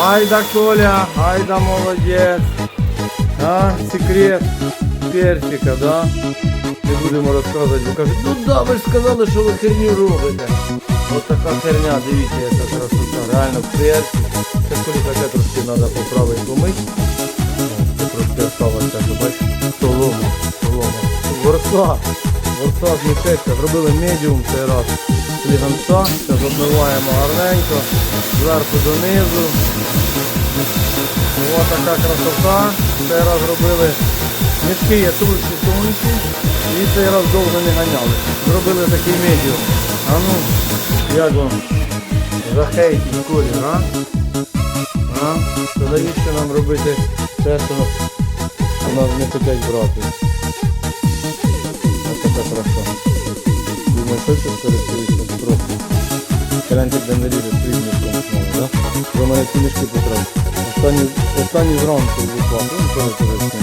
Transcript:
Айда Коля, айда молодець. А, секрет перчика, да? Не будемо розказувати, бо кажуть, ну да, ви ж сказали, що ви херню робите. Ось така херня, дивіться, яка красота. Реально перчик. Це коли таке трошки треба поправити помити. Це трошки осталося, бачиш, солома, солома. Ворса, ворса з зробили медіум цей раз. Сліганця, зараз обмиваємо гарненько, зверху донизу. Ось така красота. Цей раз робили мішки є тонші тонші і цей раз довго не ганяли. Зробили такий медіум. А ну, як вам? Захейтіть колір, а? А? То навіщо нам робити те, що у нас не хочуть брати? Ось така краса. Думаю, що це. Гляньте, де не лізе стрільником знову, да? Ви мене ці мішки потрапили. Останні, останні зранку. Ну, коли